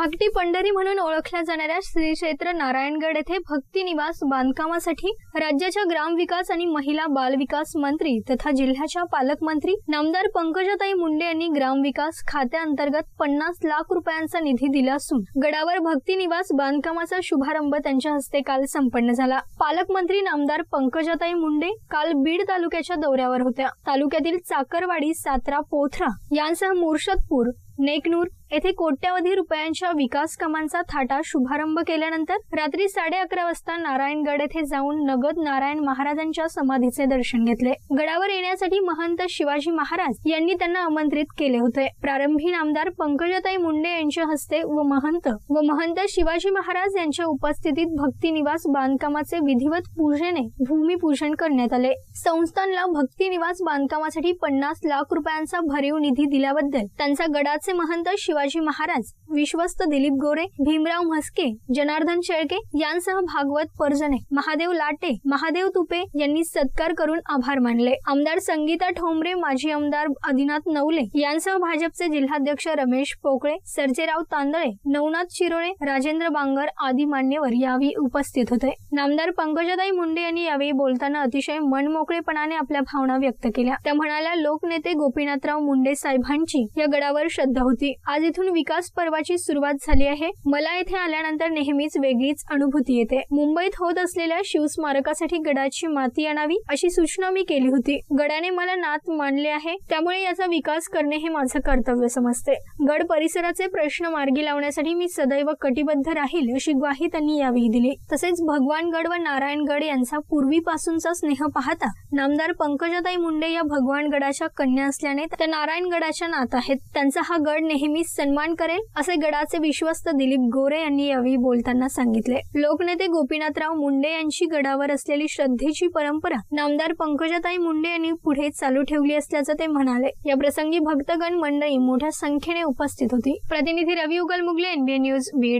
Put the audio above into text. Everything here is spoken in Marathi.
धाकटी पंढरी म्हणून ओळखल्या जाणाऱ्या श्री क्षेत्र नारायणगड येथे भक्ती निवास बांधकामासाठी राज्याच्या ग्रामविकास आणि महिला बालविकास मंत्री तथा जिल्ह्याच्या पालकमंत्री नामदार पंकजाताई मुंडे यांनी ग्रामविकास खात्याअंतर्गत पन्नास लाख रुपयांचा निधी दिला असून गडावर भक्ती निवास बांधकामाचा शुभारंभ त्यांच्या हस्ते काल संपन्न झाला. पालकमंत्री नामदार पंकजाताई मुंडे काल बीड तालुक्याच्या दौऱ्यावर होत्या. तालुक्यातील चाकरवाडी सातरा पोथरा यांसह मुर्शदपूर नेकनूर येथे कोट्यवधी रुपयांच्या विकास कामांचा थाटा शुभारंभ केल्यानंतर रात्री साडे अकरा वाजता नारायणगड येथे जाऊन नगद नारायण महाराजांच्या समाधीचे दर्शन घेतले. गडावर येण्यासाठी महंत शिवाजी महाराज यांनी त्यांना आमंत्रित केले होते. प्रारंभी नामदार पंकजाताई मुंडे यांच्या हस्ते व महंत व महंत शिवाजी महाराज यांच्या उपस्थितीत भक्ती निवास बांधकामाचे विधिवत पूजेने भूमिपूजन करण्यात आले. संस्थानला भक्ती निवास बांधकामासाठी पन्नास लाख रुपयांचा भरीव निधी दिल्याबद्दल त्यांचा गडाचे महंत शिवाजी महाराज विश्वस्त दिलीप गोरे भीमराव म्हस्के जनार्दन शेळके यांसह भागवत परजणे महादेव लाटे महादेव तुपे यांनी सत्कार करून आभार मानले. आमदार संगीता ठोंबरे माजी आमदार आदिनाथ नवले यांसह भाजपचे जिल्हाध्यक्ष रमेश पोकळे सर्जेराव तांदळे नवनाथ शिरोळे राजेंद्र बांगर आदी मान्यवर यावेळी उपस्थित होते. नामदार पंकजाताई मुंडे यांनी यावेळी बोलताना अतिशय मनमोकळेपणाने आपल्या भावना व्यक्त केल्या. त्या म्हणाल्या लोकनेते गोपीनाथराव मुंडे साहेबांची या गडावर श्रद्धा होती. आज इथून विकास पर्वाची सुरुवात झाली आहे. मला येथे आल्यानंतर नेहमीच वेगळीच अनुभूती येते. मुंबईत होत असलेल्या शिवस्मारकासाठी गडाची माती आणावी अशी सूचना मी केली होती. गडाने मला नात मानले आहे. त्यामुळे याचा विकास करणे हे माझं कर्तव्य समजते. गड परिसराचे प्रश्न मार्गी लावण्यासाठी मी सदैव कटिबद्ध राहील अशी ग्वाही त्यांनी यावेळी दिली. तसेच भगवानगड व नारायणगड यांचा पूर्वीपासूनचा स्नेह पाहता नामदार पंकजाताई मुंडे या भगवानगडाच्या कन्या असल्याने त्या नारायणगडाच्या नात आहेत. त्यांचा हा गड नेहमीच सन्मान करेल असे गडाचे विश्वस्त दिलीप गोरे यांनी यावेळी बोलताना सांगितले. लोकनेते गोपीनाथराव मुंडे यांची गडावर असलेली श्रद्धेची परंपरा नामदार पंकजाताई मुंडे यांनी पुढे चालू ठेवली असल्याचं ते म्हणाले. या प्रसंगी भक्तगण मंडळी मोठ्या संख्येने उपस्थित होती. प्रतिनिधी रवी उगल मुगले एनबीए न्यूज बीड.